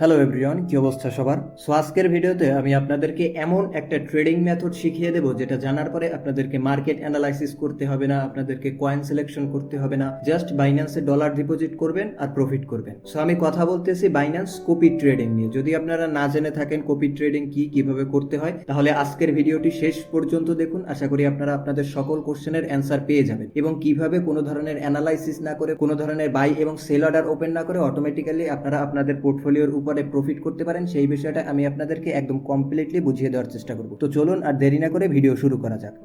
Hello everyone কি অবস্থা সবার? সো আজকের ভিডিওতে আমি আপনাদেরকে এমন একটা ট্রেডিং মেথড শিখিয়ে দেবো যেটা জানার পরে আপনাদেরকে মার্কেট অ্যানালাইসিস করতে হবে না, আপনাদেরকে কয়েন সিলেকশন করতে হবে না জাস্ট বাইন্যান্সে ডলার ডিপোজিট করবেন আর প্রফিট করবেন। সো আমি কথা বলতেছি বাইন্যান্স কপি ট্রেডিং নিয়ে। যদি আপনারা না জেনে থাকেন কপি ট্রেডিং কি, কীভাবে করতে হয়, তাহলে আজকের ভিডিওটি শেষ পর্যন্ত দেখুন। আশা করি আপনারা আপনাদের সকল কোশ্চেনের অ্যান্সার পেয়ে যাবেন। এবং কীভাবে কোনো ধরনের অ্যানালাইসিস না করে, কোনো ধরনের বাই এবং সেল অর্ডার ওপেন না করে অটোমেটিক্যালি আপনারা আপনাদের পোর্টফোলিওর উপরে প্রফিট করতে পারেন, সেই বিষয়টা আমি আপনাদেরকে একদম কমপ্লিটলি বুঝিয়ে দেওয়ার চেষ্টা করব। তো চলুন আর দেরি না করে ভিডিও শুরু করা যাক।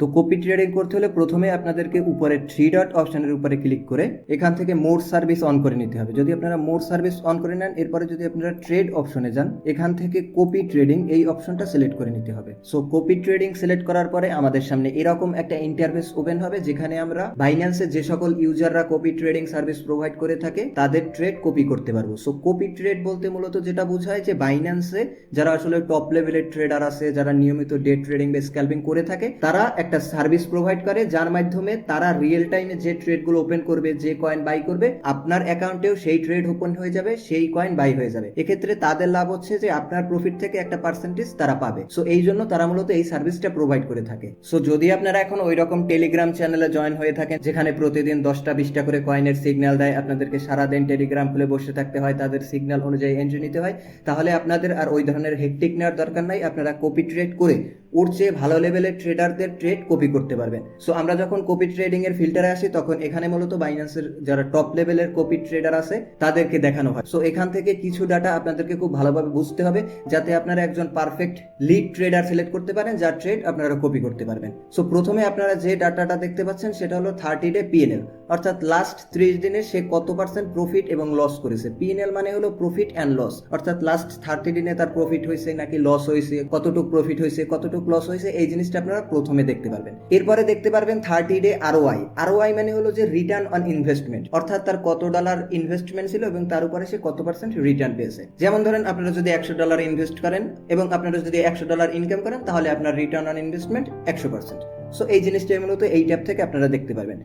তো কপি ট্রেডিং করতে হলে প্রথমে আপনাদেরকে উপরে থ্রি ডট অপশানের উপরে ক্লিক করে এখান থেকে মোর সার্ভিস অন করে নিতে হবে। যদি আপনারা মোর সার্ভিস অন করে নেন, এরপরে যদি আপনারা ট্রেড অপশনে যান, এখান থেকে কপি ট্রেডিং এই অপশনটা সিলেক্ট করে নিতে হবে। সো কপি ট্রেডিং সিলেক্ট করার পরে আমাদের সামনে এরকম একটা ইন্টারফেস ওপেন হবে, যেখানে আমরা বাইন্যান্সে যে সকল ইউজাররা কপি ট্রেডিং সার্ভিস প্রোভাইড করে থাকে, তাদের ট্রেড কপি করতে পারব। সো কপি ট্রেড বলতে মূলত যেটা বোঝায় যে বাইন্যান্সে যারা আসলে টপ লেভেলের ট্রেডার আছে, যারা নিয়মিত ডে ট্রেডিং বা স্ক্যালপিং করে থাকে, তারা একটা সার্ভিস প্রোভাইড করে, যার মাধ্যমে তারা রিয়েল টাইমে যে ট্রেডগুলো ওপেন করবে, যে কয়েন বাই করবে, আপনার অ্যাকাউন্টেও সেই ট্রেড ওপেন হয়ে যাবে, সেই কয়েন বাই হয়ে যাবে। এক্ষেত্রে তাদের লাভ হচ্ছে যে আপনার প্রফিট থেকে একটা পার্সেন্টেজ তারা পাবে। সো এই জন্য তারা মূলত এই সার্ভিসটা প্রোভাইড করে থাকে। সো যদি আপনারা এখন ওই রকম টেলিগ্রাম চ্যানেলে জয়েন হয়ে থাকেন, যেখানে প্রতিদিন দশটা, বিশটা করে কয়েনের সিগন্যাল দেয়, আপনাদেরকে সারাদিন টেলিগ্রাম খুলে বসে থাকতে হয়, তাদের সিগন্যাল অনুযায়ী এন্ট্রি নিতে হয়, তাহলে আপনাদের আর ওই ধরনের হেকটিক নেওয়ার দরকার নাই, আপনারা কপি ট্রেড করে ওর চেয়ে ভালো লেভেলের ট্রেডারদের ট্রেড কপি করতে পারবেন। সো আমরা যখন কপি ট্রেডিং এর ফিল্টারে আসি, তখন এখানে মূলত বাইন্যান্সের যারা টপ লেভেলের কপি ট্রেডার আছে, তাদেরকে দেখানো হয়। সো এখান থেকে কিছু ডাটা আপনাদেরকে খুব ভালোভাবে বুঝতে হবে, যাতে আপনারা একজন পারফেক্ট লিড ট্রেডার সিলেক্ট করতে পারেন, যার ট্রেড আপনারা কপি করতে পারবেন। সো প্রথমে আপনারা যে ডাটাটা দেখতে পাচ্ছেন, সেটা হলো থার্টি ডে পিএনএল অর্থাৎ লাস্ট ত্রিশ দিনে সে কত পার্সেন্ট প্রফিট এবং লস করেছে? পিএনএল মানে হলো প্রফিট অ্যান্ড লস অর্থাৎ লাস্ট থার্টি দিনে তার প্রফিট হয়েছে নাকি লস হয়েছে, কতটুকু প্রফিট হয়েছে, কতটুকু লস হয়েছে, এই জিনিসটা আপনারা প্রথমে দেখতে পারবেন। এরপরে দেখতে পারবেন থার্টি ডে আরওআই আরওআই মানে হলো যে রিটার্ন অন ইনভেস্টমেন্ট অর্থাৎ তার কত ডলার ইনভেস্টমেন্ট ছিল এবং তার উপরে সে কত পার্সেন্ট রিটার্ন পেয়েছে। যেমন ধরেন আপনারা যদি একশো ডলার ইনভেস্ট করেন এবং আপনারা যদি একশো ডলার ইনকাম করেন, তাহলে আপনার রিটার্ন অন ইনভেস্টমেন্ট একশো পার্সেন্ট সো এই জিনিসটা মূলত এই ট্যাব থেকে আপনারা দেখতে পারবেন।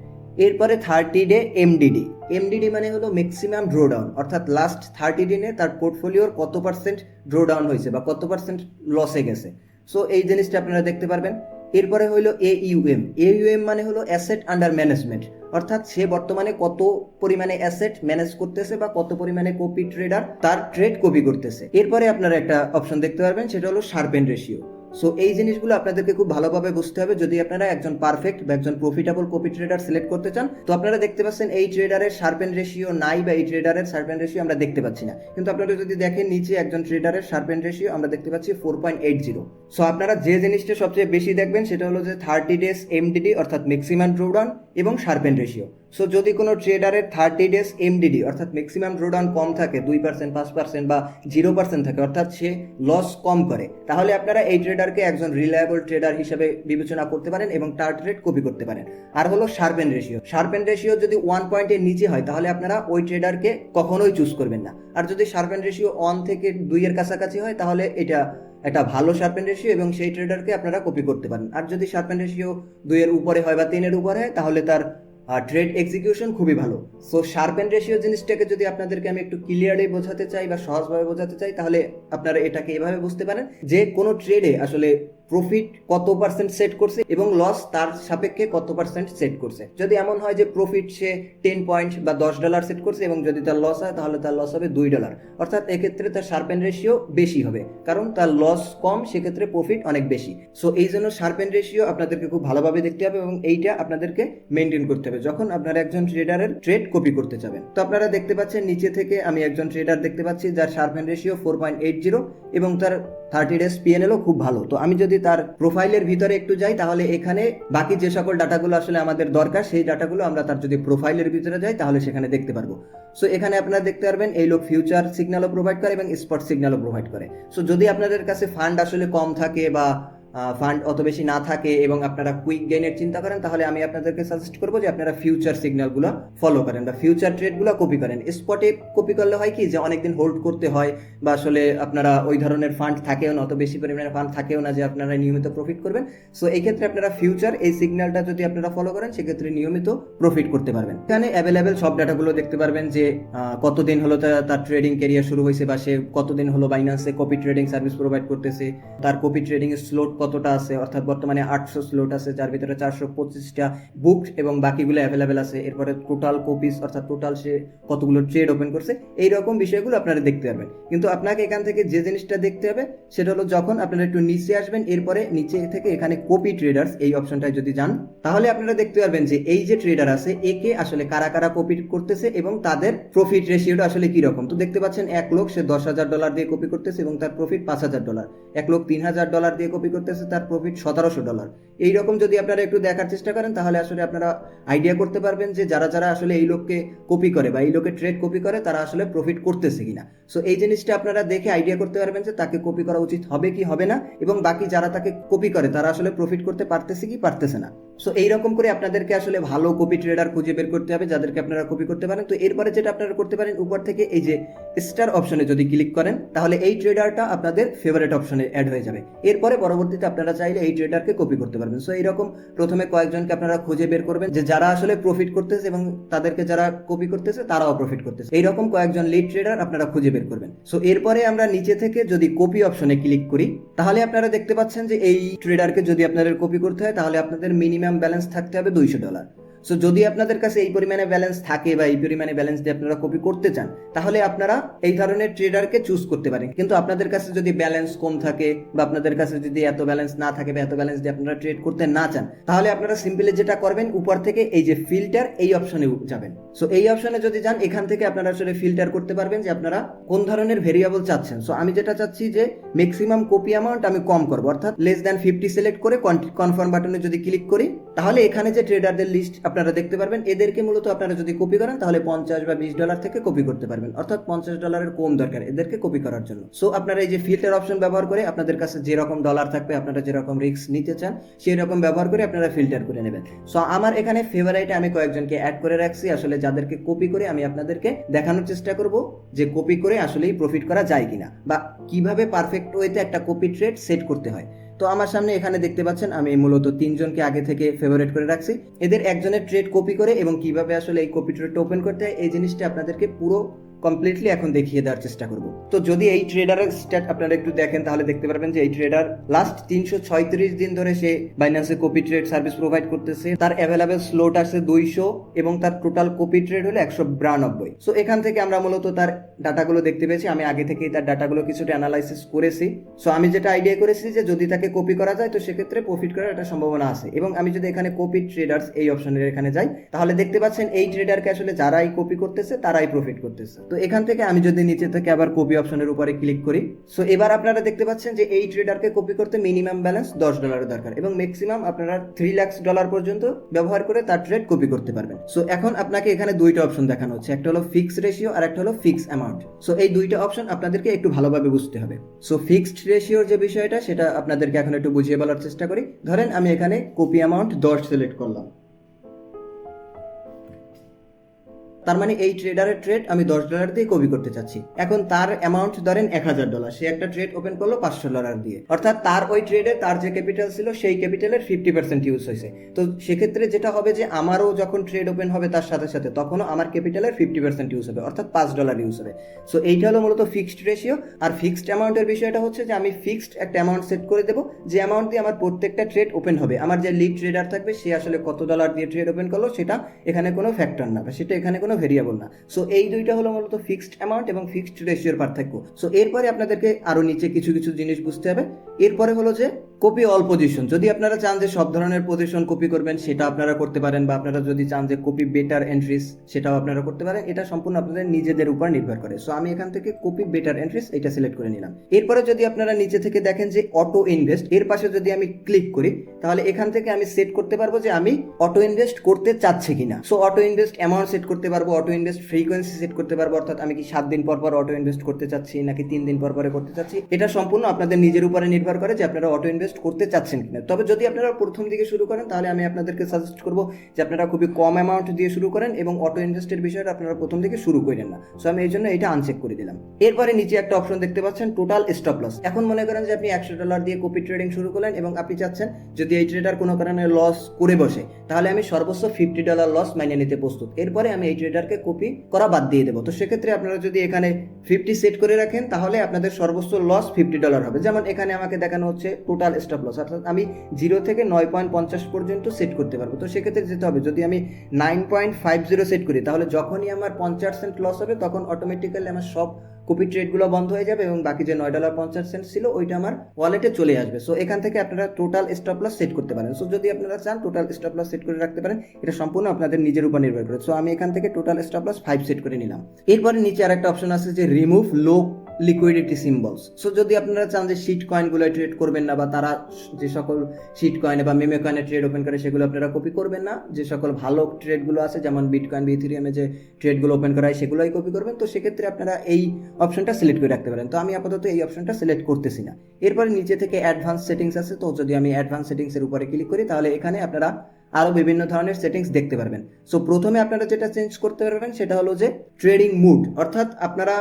এরপরে থার্টি ডে এমডিডি এমডিডি মানে হলো ম্যাক্সিমাম ড্র ডাউন অর্থাৎ লাস্ট থার্টি দিনে তার পোর্টফোলিওর কত পার্সেন্ট ড্র ডাউন হয়েছে বা কত পার্সেন্ট লসে গেছে। সো এই জিনিসটা আপনারা দেখতে পারবেন। এরপরে হইল এ ইউএম এ ইউএম মানে হলো অ্যাসেট আন্ডার ম্যানেজমেন্ট অর্থাৎ সে বর্তমানে কত পরিমাণে অ্যাসেট ম্যানেজ করতেছে বা কত পরিমাণে কপি ট্রেডার তার ট্রেড কপি করতেছে। এরপরে আপনারা একটা অপশন দেখতে পারবেন, সেটা হলো শার্পেন রেশিও সো এই জিনিসগুলো আপনাদেরকে খুব ভালোভাবে বুঝতে হবে। যদি আপনারা একজন পারফেক্ট বা একজন প্রফিটেবল কপি ট্রেডার সিলেক্ট করতে চান, তো আপনারা দেখতে পাচ্ছেন এই ট্রেডারের শার্পেন রেশিও নাই বা এই ট্রেডারের শার্পেন রেশিও আমরা দেখতে পাচ্ছি না। কিন্তু আপনারা যদি দেখেন নিচে একজন ট্রেডারের শার্পেন রেশিও আমরা দেখতে পাচ্ছি four point eight zero so আপনারা যে জিনিসটা সবচেয়ে বেশি দেখবেন সেটা হলো যে থার্টি ডেজ এমডিডি অর্থাৎ ম্যাক্সিমাম ড্রোডাউন এবং শার্পেন রেশিও সো যদি কোনো ট্রেডারের থার্টি ডেজ এমডিডি অর্থাৎ ম্যাক্সিমাম ড্রোডাউন কম থাকে, দুই পার্সেন্ট পাঁচ পার্সেন্ট বা জিরো পার্সেন্ট থাকে, অর্থাৎ সে লস কম করে, তাহলে আপনারা এই ট্রেডারকে একজন রিলায়েবল ট্রেডার হিসেবে বিবেচনা করতে পারেন এবং তার ট্রেড কপি করতে পারেন। আর হলো শার্পেন রেশিও শার্পেন রেশিও যদি ওয়ান পয়েন্টের নিচে হয়, তাহলে আপনারা ওই ট্রেডারকে কখনোই চুজ করবেন না। আর যদি শার্পেন রেশিও ওয়ান থেকে দুইয়ের কাছাকাছি হয়, তাহলে এটা একটা ভালো শার্পেন রেশিও এবং সেই ট্রেডারকে আপনারা কপি করতে পারেন। আর যদি শার্পেন রেশিও দুইয়ের উপরে হয় বা তিনের উপরে হয়, তাহলে তার ট্রেড এক্সিকিউশন খুবই ভালো। সো শার্প অ্যান্ড রেশিও জিনিসটাকে যদি আপনাদেরকে আমি একটু ক্লিয়ারলি বোঝাতে চাই বা সহজভাবে বোঝাতে চাই, তাহলে আপনারা এটাকে এভাবে বুঝতে পারেন যে কোনো ট্রেডে আসলে প্রফিট কত পার্সেন্ট সেট করছে এবং লস তার সাপেক্ষে কত পার্সেন্ট সেট করছে। যদি এমন হয় যে প্রফিট সে টেন পয়েন্ট বা দশ ডলার সেট করছে এবং যদি তার লস হয় তাহলে তার লস হবে দুই ডলার অর্থাৎ এক্ষেত্রে তার শার্পেন রেশিও বেশি হবে, কারণ তার লস কম সেক্ষেত্রে প্রফিট অনেক বেশি। সো এই জন্য শার্পেন রেশিও আপনাদেরকে খুব ভালোভাবে দেখতে হবে এবং এইটা আপনাদেরকে মেনটেন করতে হবে যখন আপনারা একজন ট্রেডারের ট্রেড কপি করতে যাবেন। তো আপনারা দেখতে পাচ্ছেন নিচে থেকে আমি একজন ট্রেডার দেখতে পাচ্ছি যার Sharpe ratio four point eight zero এবং তার থার্টি ডেজ পিএনএলও খুব ভালো। তো আমি যদি তার প্রোফাইলের ভিতরে একটু যাই, তাহলে এখানে বাকি যে সকল ডাটাগুলো আসলে আমাদের দরকার, সেই ডাটাগুলো আমরা তার যদি প্রোফাইলের ভিতরে যাই, তাহলে সেখানে দেখতে পারব। সো এখানে আপনারা দেখতে পারবেন, এই লোক ফিউচার সিগন্যালও প্রোভাইড করে এবং স্পট সিগন্যালও প্রোভাইড করে। সো যদি আপনাদের কাছে ফান্ড আসলে কম থাকে বা ফান্ড অত বেশি না থাকে এবং আপনারা কুইক গেইনের চিন্তা করেন, তাহলে আমি আপনাদেরকে সাজেস্ট করব যে আপনারা ফিউচার সিগন্যালগুলো ফলো করেন বা ফিউচার ট্রেডগুলো কপি করেন। স্পটে কপি করলে হয় কি যে অনেকদিন হোল্ড করতে হয় বা আসলে আপনারা ওই ধরনের ফান্ড থাকেও না, অত বেশি পরিমাণে ফান্ড থাকেও না যে আপনারা নিয়মিত প্রফিট করবেন। সো এই ক্ষেত্রে আপনারা ফিউচার এই সিগন্যালটা যদি আপনারা ফলো করেন, সেক্ষেত্রে নিয়মিত প্রফিট করতে পারবেন। এখানে অ্যাভেলেবেল সব ডাটাগুলো দেখতে পারবেন যে কতদিন হলো তার ট্রেডিং ক্যারিয়ার শুরু হয়েছে বা সে কতদিন হলো বাইন্যান্সে কপি ট্রেডিং সার্ভিস প্রোভাইড করতেছে, তার কপি ট্রেডিং এর স্লোট কতটা আছে? অর্থাৎ বর্তমানে আটশো স্লোট আছে, যার ভিতরে চারশো পঁচিশটা বুক এবং বাকিগুলো অ্যাভেলেবেল আছে। এরপরে টোটাল কপিস অর্থাৎ টোটাল সে কতগুলো ট্রেড ওপেন করছে এই রকম বিষয়গুলো আপনারা দেখতে পারবেন। কিন্তু আপনাকে এখান থেকে যে জিনিসটা দেখতে হবে, সেটা হলো যখন আপনারা একটু নিচে আসবেন, এরপরে নিচে থেকে এখানে কপি ট্রেডার্স এই অপশনটায় যদি যান, তাহলে আপনারা দেখতে পারবেন যে এই যে ট্রেডার আছে, একে আসলে কারা কারা কপি করতেছে এবং তাদের প্রফিট রেশিওটা আসলে কি রকম তো দেখতে পাচ্ছেন এক লোক সে দশ হাজার ডলার দিয়ে কপি করতেছে এবং তার প্রফিট পাঁচ হাজার ডলার এক লোক তিন হাজার ডলার দিয়ে কপি করতেছে তার প্রফিট সতেরোশো ডলার এই রকম যদি আপনারা একটু দেখার চেষ্টা করেন, তাহলে আসলে আপনারা আইডিয়া করতে পারবেন যে যারা যারা আসলে এই লোককে কপি করে বা এই লোকের ট্রেড কপি করে, তারা আসলে প্রফিট করতেছে কিনা। সো এই জিনিসটা আপনারা দেখে আইডিয়া করতে পারবেন যে তাকে কপি করা উচিত হবে কি হবে না, এবং বাকি যারা তাকে কপি করে, তারা আসলে প্রফিট করতে পারতেছে কি পারতেছে না। সো এইরকম করে আপনাদেরকে আসলে ভালো কপি ট্রেডার খুঁজে বের করতে হবে, যাদেরকে আপনারা কপি করতে পারেন। তো এরপরে যেটা আপনারা করতে পারেন, উপর থেকে এই যে স্টার অপশনে যদি ক্লিক করেন, তাহলে এই ট্রেডারটা আপনাদের ফেভারিট অপশনে অ্যাড হয়ে যাবে। এরপরে পরবর্তীতে আপনারা চাইলে এই ট্রেডারকে কপি করতে পারবেন। সো এইরকম প্রথমে কয়েকজনকে আপনারা খুঁজে বের করবেন যে যারা আসলে প্রফিট করতেছে এবং তাদেরকে যারা কপি করতেছে, তারাও প্রফিট করতেছে। এইরকম কয়েকজন লিড ট্রেডার আপনারা খুঁজে বের করবেন। সো এরপরে আমরা নিচে থেকে যদি কপি অপশনে ক্লিক করি, তাহলে আপনারা দেখতে পাচ্ছেন যে এই ট্রেডারকে যদি আপনাদের কপি করতে হয়, তাহলে আপনাদের মিনিমাম ব্যালেন্স থাকতে হবে দুইশো ডলার সো যদি আপনাদের কাছে এই পরিমাণে ব্যালেন্স থাকে বা এই পরিমাণে ব্যালেন্স দিয়ে আপনারা কপি করতে চান, তাহলে আপনারা এই ধরনের ট্রেডারকে চুজ করতে পারেন। কিন্তু আপনাদের কাছে যদি ব্যালেন্স কম থাকে বা আপনাদের কাছে যদি এত ব্যালেন্স না থাকে বা এত ব্যালেন্স দিয়ে আপনারা ট্রেড করতে না চান, তাহলে আপনারা সিম্পলি যেটা করবেন, উপর থেকে এই যে ফিল্টার এই অপশনে যাবেন। সো এই অপশনে যদি যান, এখান থেকে আপনারা আসলে ফিল্টার করতে পারবেন যে আপনারা কোন ধরনের ভেরিয়েবল চাচ্ছেন। সো আমি যেটা চাচ্ছি যে ম্যাক্সিমাম কপি অ্যামাউন্ট আমি কম করব, অর্থাৎ লেস দ্যান ফিফটি সিলেক্ট করে কনফার্ম বাটনে যদি ক্লিক করি তাহলে এখানে যে ট্রেডারদের লিস্ট আপনারা দেখতে পারবেন, এদেরকে মূলত আপনারা যদি কপি করেন, তাহলে পঞ্চাশ বা বিশ ডলার থেকে কপি করতে পারবেন। অর্থাৎ পঞ্চাশ ডলারের কম দরকার এদেরকে কপি করার জন্য। সো আপনারা এই যে ফিল্টার অপশন ব্যবহার করে আপনাদের কাছে যেরকম ডলার থাকবে, আপনারা যেরকম রিস্ক নিতে চান সেই রকম ব্যবহার করে আপনারা ফিল্টার করে নেবেন। সো আমার এখানে ফেভারাইটে আমি কয়েকজনকে অ্যাড করে রাখছি। আসলে যাদেরকে কপি করে আমি আপনাদেরকে দেখানোর চেষ্টা করব যে কপি করে আসলেই প্রফিট করা যায় কিনা বা কীভাবে পারফেক্ট ওয়েতে একটা কপি ট্রেড সেট করতে হয়। তো আমার সামনে এখানে দেখতে পাচ্ছেন, আমি মূলত তিনজনকে আগে থেকে ফেভারেট করে রাখছি। এদের একজনের ট্রেড কপি করে এবং কীভাবে আসলে এই কপি ট্রেডটা ওপেন করতে হয়, এই জিনিসটা আপনাদেরকে পুরো কমপ্লিটলি এখন দেখিয়ে দেওয়ার চেষ্টা করব। তো যদি এই ট্রেডারের স্ট্যাট আপনারা একটু দেখেন, তাহলে দেখতে পারবেন যে এই ট্রেডার লাস্ট তিনশো দিন ধরে সে বাইন্যান্সে কপি ট্রেড সার্ভিস প্রোভাইড করতেছে। তার অ্যাভেলেবেল স্লোট আছে দুইশো এবং তার টোটাল কপি ট্রেড হলো একশো বিরানব্বই। সো এখান থেকে আমরা মূলত তার ডাটাগুলো দেখতে পেয়েছি। আমি আগে থেকেই তার ডাটাগুলো কিছুটা অ্যানালাইসিস করেছি। সো আমি যেটা আইডিয়া করেছি যে যদি তাকে কপি করা যায়, তো সেক্ষেত্রে প্রফিট করার একটা সম্ভাবনা আছে। এবং আমি যদি এখানে কপি ট্রেডার্স এই অপশনের এখানে যাই, তাহলে দেখতে পাচ্ছেন এই ট্রেডারকে আসলে যারাই কপি করতেছে, তারাই প্রফিট করতেছে। তো এখান থেকে আমি যদি নিচে থেকে আবার কপি অপশনের উপরে ক্লিক করি সো এবার আপনারা দেখতে পাচ্ছেন যে এই ট্রেডারকে কপি করতে মিনিমাম ব্যালেন্স দশ ডলারের দরকার এবং ম্যাক্সিমাম আপনারা থ্রি লাক্স ডলার পর্যন্ত ব্যবহার করে তার ট্রেড কপি করতে পারবেন। সো এখন আপনাকে এখানে দুইটা অপশন দেখানো হচ্ছে, একটা হলো ফিক্স রেশিও আর একটা হলো ফিক্স অ্যামাউন্ট সো এই দুইটা অপশন আপনাদেরকে একটু ভালোভাবে বুঝতে হবে। সো ফিক্সড রেশিওর যে বিষয়টা, সেটা আপনাদেরকে এখন একটু বুঝিয়ে বলার চেষ্টা করি। ধরেন আমি এখানে কপি অ্যামাউন্ট দশ সিলেক্ট করলাম। তার মানে এই ট্রেডারের ট্রেড আমি দশ ডলার দিয়ে কপি করতে চাচ্ছি। এখন তার অ্যামাউন্ট ধরেন এক হাজার ডলার সে একটা ট্রেড ওপেন করল পাঁচশো ডলার দিয়ে। অর্থাৎ তার ওই ট্রেডে তার যে ক্যাপিটাল ছিল, সেই ক্যাপিটালের ফিফটি পার্সেন্ট ইউজ হয়েছে। তো সেক্ষেত্রে যেটা হবে যে, আমারও যখন ট্রেড ওপেন হবে তার সাথে সাথে, তখনও আমার ক্যাপিটালের ফিফটি পার্সেন্ট ইউজ হবে, অর্থাৎ পাঁচ ডলার ইউজ হবে। সো এইটা হলো মূলত ফিক্সড রেশিও আর ফিক্সড অ্যামাউন্টের বিষয়টা হচ্ছে যে, আমি ফিক্সড একটা অ্যামাউন্ট সেট করে দেবো, যে অ্যামাউন্ট দিয়ে আমার প্রত্যেকটা ট্রেড ওপেন হবে। আমার যে লিড ট্রেডার থাকবে, সে আসলে কত ডলার দিয়ে ট্রেড ওপেন করল, সেটা এখানে কোনো ফ্যাক্টর না। সেটা এখানে কোনো ভেরিয়েবল না। সো এই দুইটা হলো মূলত ফিক্সড অ্যামাউন্ট এবং ফিক্সড রেশিওর পার্থক্য। সো এরপরে আপনাদেরকে আরও নিচে কিছু কিছু জিনিস বুঝতে হবে। এরপরে হলো যে কপি অল পজিশন যদি আপনারা চান যে সব ধরনের পজিশন কপি করবেন, সেটা আপনারা করতে পারেন, বা আপনারা যদি চান যে কপি বেটার এন্ট্রিস সেটাও আপনারা করতে পারেন। এটা সম্পূর্ণ আপনাদের নিজেদের উপর নির্ভর করে। সো আমি এখান থেকে কপি বেটার এন্ট্রিস এটা সিলেক্ট করে নিলাম। এরপরে যদি আপনারা নিচে থেকে দেখেন যে অটো ইনভেস্ট এর পাশে যদি আমি ক্লিক করি, তাহলে এখান থেকে আমি সেট করতে পারব যে আমি অটো ইনভেস্ট করতে চাচ্ছি কিনা। So auto invest amount set করতে পারব অটো ইনভেস্ট ফ্রিকোয়েন্সি সেট করতে পারব, অর্থাৎ আমি কি সাত দিন পর পর অটো ইনভেস্ট করতে চাচ্ছি, নাকি তিন দিন পর পরে করতে চাচ্ছি। এটা সম্পূর্ণ আপনাদের নিজের উপরে নির্ভর করে যে আপনারা অটো ইনভেস্ট ইনভেস্ট করতে চাচ্ছেন কিনা। তবে যদি আপনারা প্রথম দিকে শুরু করেন, তাহলে আমি আপনাদেরকে সাজেস্ট করব যে আপনারা খুবই কম অ্যামাউন্ট দিয়ে শুরু করেন এবং অটো ইনভেস্টের বিষয়টা আপনারা প্রথম দিকে শুরু করেন না। সো আমি এই জন্য এটা আনচেক করে দিলাম। এরপরে নিচে একটা অপশন দেখতে পাচ্ছেন টোটাল স্টপ লস এখন মনে করেন যে আপনি একশো ডলার দিয়ে কপি ট্রেডিং শুরু করলেন এবং আপনি চাচ্ছেন যদি এই ট্রেডার কোনো কারণে লস করে বসে, তাহলে আমি সর্বোচ্চ ফিফটি ডলার লস মাইনে নিতে প্রস্তুত। এরপরে আমি এই ট্রেডারকে কপি করা বাদ দিয়ে দেবো। তো সেক্ষেত্রে আপনারা যদি এখানে ফিফটি সেট করে রাখেন, তাহলে আপনাদের সর্বোচ্চ লস ফিফটি ডলার হবে। যেমন এখানে আমাকে দেখানো হচ্ছে টোটাল স্টপ লস অর্থাৎ আমি জিরো থেকে নয় পয়েন্ট পঞ্চাশ পর্যন্ত সেট করতে পারব। তো সেক্ষেত্রে যেতে হবে, যদি আমি nine point five zero set করি, তাহলে যখনই আমার পঞ্চাশ সেন্ট লস হবে, তখন অটোমেটিক্যালি আমার সব কপি ট্রেডগুলো বন্ধ হয়ে যাবে এবং বাকি যে নয় ডলার পঞ্চাশ সেন্ট ছিল, ওইটা আমার ওয়ালেটে চলে আসবে। সো এখান থেকে আপনারা টোটাল স্টপ লস সেট করতে পারেন। সো যদি আপনারা চান টোটাল স্টপ লস সেট করে রাখতে পারেন, এটা সম্পূর্ণ আপনাদের নিজের উপর নির্ভর করে। সো আমি এখান থেকে total stop loss five set করে নিলাম। এরপরে নিচে আর একটা অপশন আছে যে remove low liquidity symbols so যদি আপনারা চান যে শিট কয়েনগুলো ট্রেড করবেন না বা তারা যে সকল শিট কয়েনে বা মেমে কয়েনে ট্রেড ওপেন করে, সেগুলো আপনারা কপি করবেন না। যে সকল ভালো ট্রেডগুলো আছে, যেমন বিটকয়েন বিথিরিয়ামে যে ট্রেডগুলো ওপেন করা হয়, সেগুলোই কপি করবেন। তো সেক্ষেত্রে আপনারা এই অপশনটা সিলেক্ট করে রাখতে পারেন। তো আমি আপাতত এই অপশনটা সিলেক্ট করতেছি না। এরপরে নিচে থেকে অ্যাডভান্স সেটিংস আছে। তো যদি আমি অ্যাডভান্স সেটিংসের উপরে ক্লিক করি, তাহলে এখানে আপনারা আরও বিভিন্ন ধরনের সেটিংস দেখতে পারবেন। সো প্রথমে আপনারা যেটা চেঞ্জ করতে পারবেন, সেটা হলো যে ট্রেডিং মুড অর্থাৎ আপনারা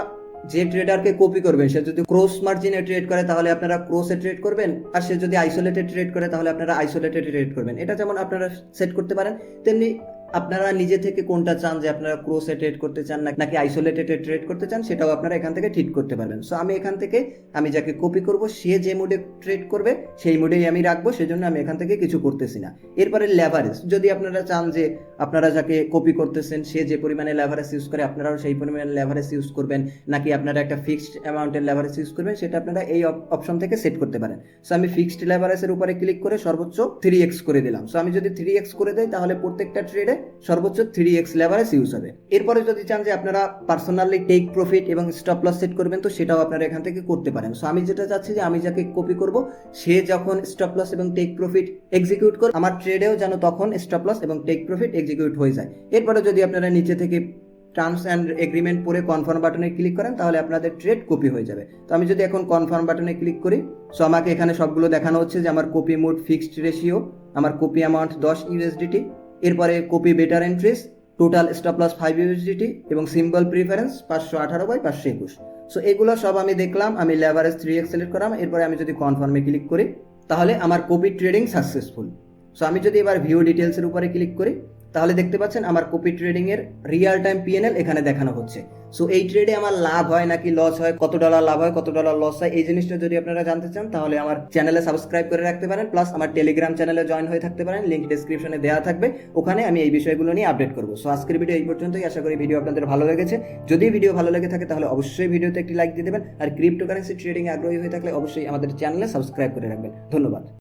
যে ট্রেডারকে কপি করবেন, সে যদি ক্রস মার্জিনে ট্রেড করে, তাহলে আপনারা ক্রসে ট্রেড করবেন, আর সে যদি আইসোলেটেড ট্রেড করে, তাহলে আপনারা আইসোলেটেড ট্রেড করবেন। এটা যেমন আপনারা সেট করতে পারেন, তেমনি আপনারা নিজে থেকে কোনটা চান যে আপনারা ক্রোসে ট্রেড করতে চান নাকি আইসোলেটেড ট্রেড করতে চান, সেটাও আপনারা এখান থেকে ঠিক করতে পারবেন। সো আমি এখান থেকে আমি যাকে কপি করব, সে যে মুডে ট্রেড করবে, সেই মুডেই আমি রাখব, সেজন্য আমি এখান থেকে কিছু করতেছি না। এরপরে লেভারেজ যদি আপনারা চান যে আপনারা যাকে কপি করতেছেন, সে যে পরিমাণে লেভারেজ ইউজ করে, আপনারাও সেই পরিমাণে লেভারেজ ইউজ করবেন, নাকি আপনারা একটা ফিক্সড অ্যামাউন্টের লেভারেজ ইউজ করবেন, সেটা আপনারা এই অপশন থেকে সেট করতে পারেন। সো আমি ফিক্সড লেভারেজের উপরে ক্লিক করে সর্বোচ্চ থ্রি এক্স করে দিলাম। সো আমি যদি থ্রি এক্স করে দেই, তাহলে প্রত্যেকটা ট্রেডে সর্বোচ্চ থ্রি এক্স লেভারেজ ইউজ হবে। এরপরে যদি চান যে আপনারা পার্সোনালি টেক প্রফিট এবং স্টপ লস সেট করবেন, তো সেটাও আপনারা এখান থেকে করতে পারেন। সো আমি যেটা চাচ্ছি যে আমি যাকে কপি করব, সে যখন স্টপ লস এবং টেক প্রফিট এক্সিকিউট করে, আমার ট্রেডেও যেন তখন স্টপ লস এবং টেক প্রফিট এক্সিকিউট হয়ে যায়। এরপরে যদি আপনারা নিচে থেকে টার্মস অ্যান্ড এগ্রিমেন্ট পরে কনফার্ম বাটনে ক্লিক করেন, তাহলে আপনাদের ট্রেড কপি হয়ে যাবে। তো আমি যদি এখন কনফার্ম বাটনে ক্লিক করি সো আমাকে এখানে সবগুলো দেখানো হচ্ছে যে আমার কপি মোড ফিক্সড রেশিও আমার কপি অ্যামাউন্ট দশ ইউএসডিটি এরপরে copy better entries total stop loss five USDT এবং সিম্বল প্রিফারেন্স পাঁচশো আঠারো বাই পাঁচশো একুশ। সো এগুলো সব আমি দেখলাম, আমি লেভারেজ থ্রি এক্স সিলেক্ট করলাম এরপরে আমি যদি কনফার্মে ক্লিক করি, তাহলে আমার কপি ট্রেডিং সাকসেসফুল সো আমি যদি এবার ভিউ ডিটেলসের উপরে ক্লিক করি তাহলে দেখতে পাচ্ছেন আমার কপি ট্রেডিং এর রিয়েল টাইম পিএনএল এখানে দেখানো হচ্ছে। সো এই ট্রেডে আমার লাভ হয় নাকি লস হয়, কত ডলার লাভ হয়, কত ডলার লস হয়, এই জিনিসটা যদি আপনারা জানতে চান, তাহলে আমার চ্যানেলে সাবস্ক্রাইব করে রাখতে পারেন প্লাস আমার টেলিগ্রাম চ্যানেলে জয়েন হয়ে থাকতে পারেন লিঙ্ক ডিসক্রিপশনে দেওয়া থাকবে। ওখানে আমি এই বিষয়গুলো নিয়ে আপডেট করব। সো আজকের ভিডিও এই পর্যন্তই, আশা করি ভিডিও আপনাদের ভালো লেগেছে। যদি ভিডিও ভালো লেগে থাকে, তাহলে অবশ্যই ভিডিওতে একটি লাইক দিয়ে দেবেন। আর ক্রিপ্টোকারেন্সি ট্রেডিং আগ্রহী হয়ে থাকলে অবশ্যই আমাদের চ্যানেলে সাবস্ক্রাইব করে রাখবেন। ধন্যবাদ।